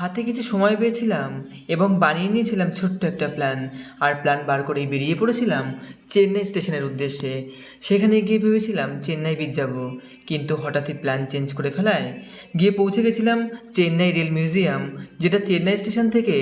হাতে কিছু সময় পেয়েছিলাম এবং বানিয়ে নিয়েছিলাম ছোট্ট একটা প্ল্যান। আর প্ল্যান বার করেই বেরিয়ে পড়েছিলাম চেন্নাই স্টেশনের উদ্দেশ্যে। সেখানে গিয়ে ভেবেছিলাম চেন্নাই বিচ যাব। কিন্তু হঠাৎই প্ল্যান চেঞ্জ করে ফেলায়। গিয়ে পৌঁছে গেছিলাম চেন্নাই রেল মিউজিয়াম, যেটা চেন্নাই স্টেশন থেকে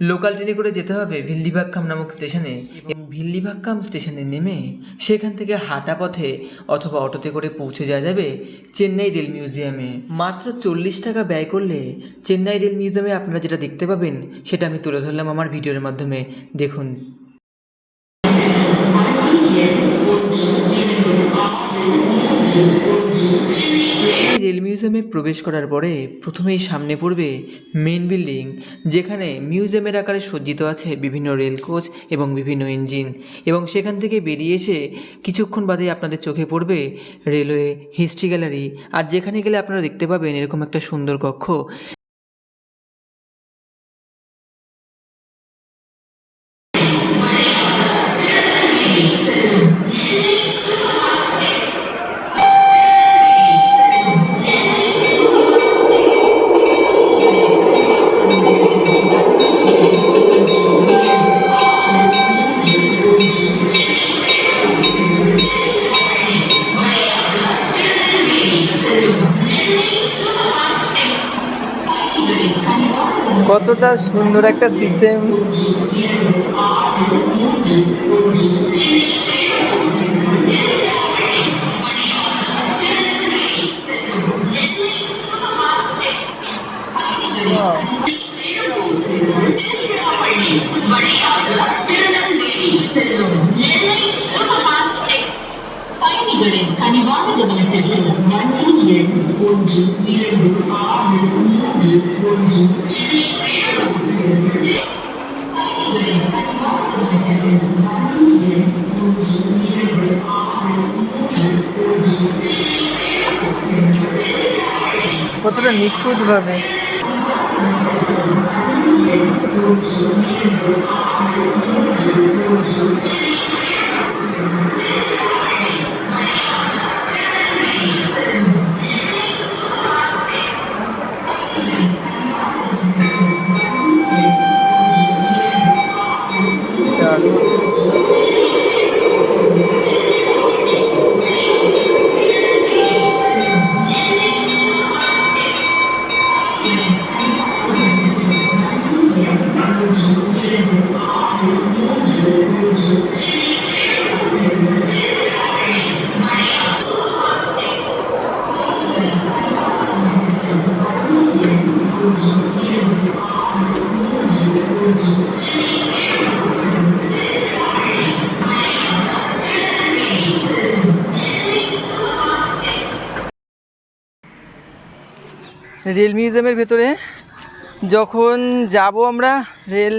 লোকাল ট্রেনে করে যেতে হবে ভিল্লিভাক্কাম নামক স্টেশনে। এবং ভিল্লিভাক্কাম স্টেশনে নেমে সেখান থেকে হাঁটা পথে অথবা অটোতে করে পৌঁছে যাওয়া যাবে চেন্নাই রেল মিউজিয়ামে। মাত্র চল্লিশ টাকা ব্যয় করলে চেন্নাই রেল মিউজিয়ামে আপনারা যেটা দেখতে পাবেন, সেটা আমি তুলে ধরলাম আমার ভিডিওর মাধ্যমে। দেখুন। রেল মিউজিয়ামে প্রবেশ করার পরে প্রথমেই সামনে পড়বে মেন বিল্ডিং, যেখানে মিউজিয়ামের আকারে সজ্জিত আছে বিভিন্ন রেল কোচ এবং বিভিন্ন ইঞ্জিন। এবং সেখান থেকে বেরিয়ে এসে কিছুক্ষণ বাদে আপনাদের চোখে পড়বে রেলওয়ে হিস্ট্রি গ্যালারি। আর যেখানে গেলে আপনারা দেখতে পাবেন এরকম একটা সুন্দর কক্ষ কতটা সুন্দর একটা সিস্টেম பயணிகளின் கனிவான கவனத்திற்கு ஒன்று ஏழு ஒன்று இரண்டு ஆறு மூன்று ஒன்று কতটা নিখুঁতভাবে রেল মিউজিয়ামের ভেতরে। যখন যাব আমরা রেল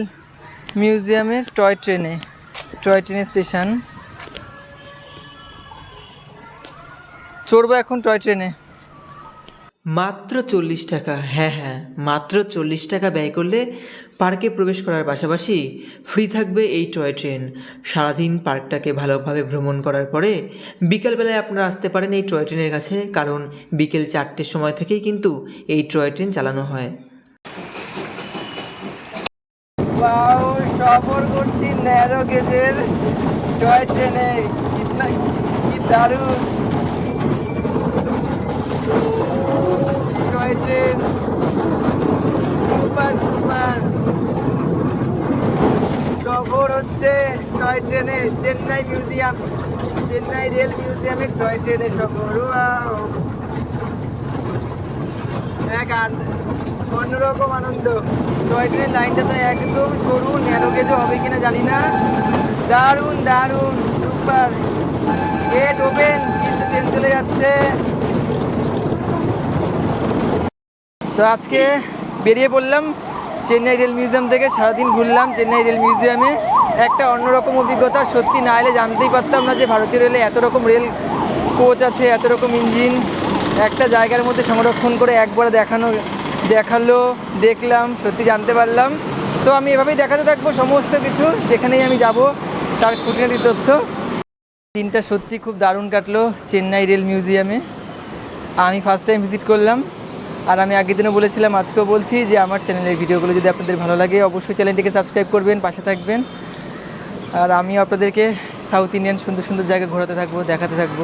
মিউজিয়ামের টয় ট্রেনে, টয় ট্রেনের স্টেশন। চড়বো এখন টয় ট্রেনে। মাত্র চল্লিশ টাকা হ্যাঁ হ্যাঁ মাত্র চল্লিশ টাকা ব্যয় করলে পার্কে প্রবেশ করার পাশাপাশি ফ্রি থাকবে এই টয় ট্রেন সারাদিন পার্কটাকে ভালোভাবে ভ্রমণ করার পরে বিকেলবেলায় আপনারা আসতে পারেন এই টয় ট্রেনের কাছে, কারণ বিকেল চারটের সময় থেকেই কিন্তু এই টয় ট্রেন চালানো হয়। সফর করছি ন্যারো গেজের টয় ট্রেনে দারুণ। Toy train super super. সফর হচ্ছে টয় ট্রেনে, চেন্নাই মিউজিয়াম, চেন্নাই রেল মিউজিয়ামে টয় ট্রেনে Wow! এক অন্যরকম আনন্দ। টয় ট্রেনের লাইনটা তো একদম সরু ন্যারো গেজও হবে কিনা জানি না। দারুণ দারুণ, সুপার। গেট ওপেন কিন্তু ট্রেন চলে যাচ্ছে। তো আজকে বেরিয়ে পড়লাম চেন্নাই রেল মিউজিয়াম থেকে, সারাদিন ঘুরলাম চেন্নাই রেল মিউজিয়ামে। একটা অন্যরকম অভিজ্ঞতা, সত্যি না এলে জানতেই পারতাম না যে ভারতীয় রেলে এত রকম রেল কোচ আছে, এত রকম ইঞ্জিন। একটা জায়গার মধ্যে সংরক্ষণ করে একবার দেখানো, দেখাল, দেখলাম, সত্যি জানতে পারলাম। তো আমি এভাবেই দেখাতে থাকব সমস্ত কিছু, যেখানেই আমি যাব, তার খুঁটিনাটি তথ্য। দিনটা সত্যি খুব দারুণ কাটলো চেন্নাই রেল মিউজিয়ামে। আমি ফার্স্ট টাইম ভিজিট করলাম। আর আমি আগের দিনও বলেছিলাম, আজকেও বলছি যে আমার চ্যানেলের ভিডিওগুলো যদি আপনাদের ভালো লাগে, অবশ্যই চ্যানেলটিকে সাবস্ক্রাইব করবেন, পাশে থাকবেন। আর আমি আপনাদেরকে সাউথ ইন্ডিয়ান সুন্দর সুন্দর জায়গা ঘোরাতে থাকব, দেখাতে থাকব।